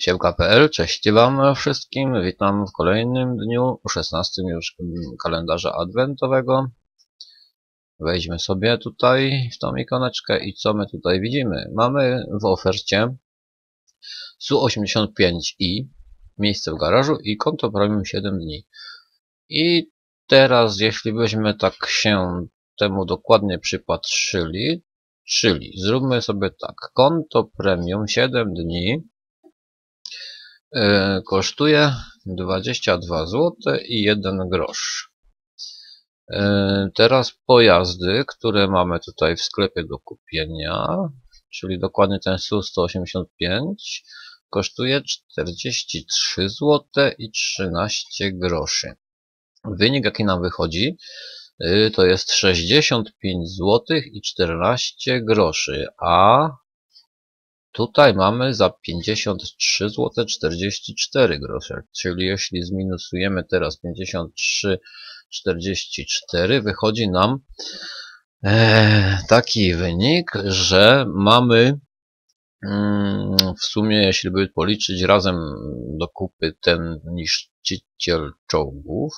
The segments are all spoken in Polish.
Siemka.pl, cześć Wam wszystkim, witam w kolejnym dniu, 16 już kalendarza adwentowego. Wejdźmy sobie tutaj w tą ikoneczkę i co my tutaj widzimy? Mamy w ofercie SU85i, miejsce w garażu i konto premium 7 dni. I teraz jeśli byśmy tak się temu dokładnie przypatrzyli, czyli zróbmy sobie tak, konto premium 7 dni E, kosztuje 22 zł i 1 grosz. E, teraz pojazdy, które mamy tutaj w sklepie do kupienia, czyli dokładnie ten SU-185, kosztuje 43 zł i 13 groszy. Wynik jaki nam wychodzi e, to jest 65 zł i 14 groszy, a Tutaj mamy za 53 zł 44 grosze, czyli jeśli zminusujemy teraz 53,44 wychodzi nam e, taki wynik, że mamy mm, w sumie, jeśli by policzyć razem do kupy ten niszczyciel czołgów,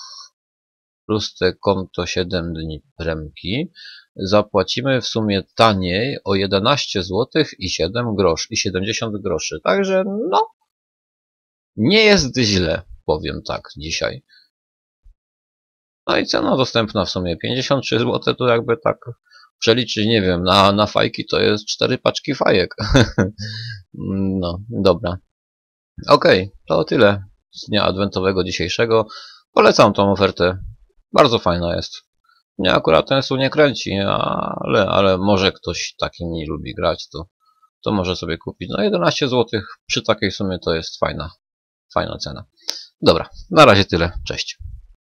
plus te konto 7 dni premki, zapłacimy w sumie taniej o 11 zł i 7 groszy i 70 groszy. Także no nie jest źle, powiem tak dzisiaj. No i cena dostępna w sumie 53 zł to jakby tak przeliczyć, nie wiem, na, na fajki to jest 4 paczki fajek. no, dobra. Okej, okay, to tyle z dnia adwentowego dzisiejszego. Polecam tą ofertę bardzo fajna jest. Mnie akurat ten stół nie kręci, ale, ale może ktoś takim nie lubi grać, to, to może sobie kupić. No 11 zł przy takiej sumie to jest fajna, fajna cena. Dobra, na razie tyle. Cześć.